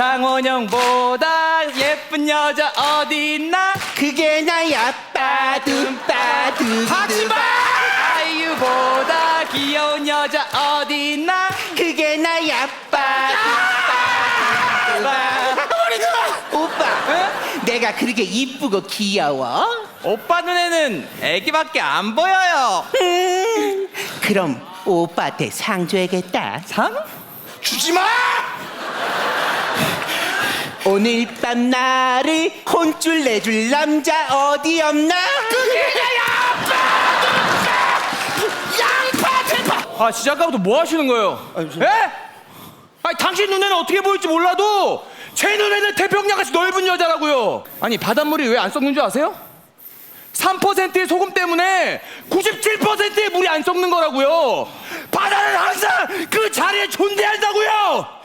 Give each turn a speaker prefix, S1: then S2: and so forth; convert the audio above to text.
S1: 장원영보다 예쁜 여자 어디 있나?
S2: 그게 나야 빠둠 빠둠
S1: 하지마! 아이유보다 귀여운 여자 어디 있나?
S2: 그게 나야 빠둠 오빠
S1: 응?
S2: 내가 그렇게 이쁘고 귀여워?
S1: 오빠 눈에는 애기밖에 안 보여요.
S2: 음, 그럼 오빠한테 상 줘야겠다
S1: 상?
S2: 주지 마! 오늘 밤 나를 혼쭐 내줄 남자 어디 없나? 그게 양파 대파!
S1: 아 진짜 아까부터 뭐 하시는 거예요? 예? 아니 당신 눈에는 어떻게 보일지 몰라도 제 눈에는 태평양같이 넓은 여자라고요. 아니 바닷물이 왜 안 썩는 줄 아세요? 3%의 소금 때문에 97%의 물이 안 썩는 거라고요. 바다는 항상 그 자리에 존재한다고요.